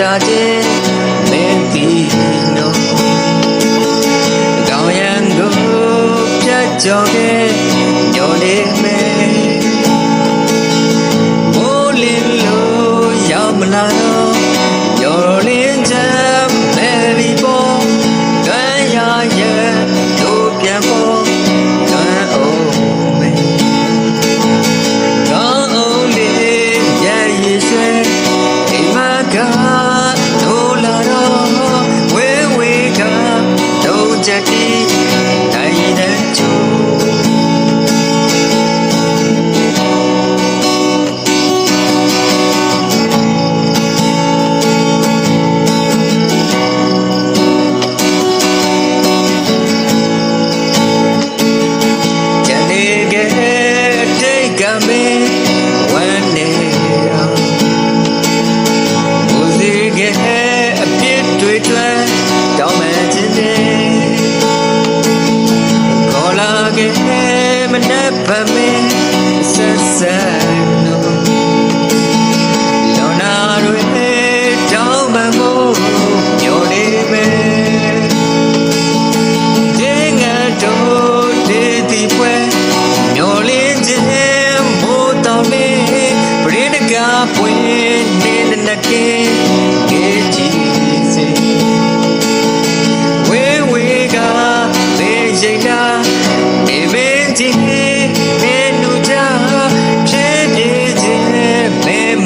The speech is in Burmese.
တာခြင်းမင်းဒီနော်ကောင်းရန်ကိုပြတ်ကြော်ခဲ့ ya aquí. said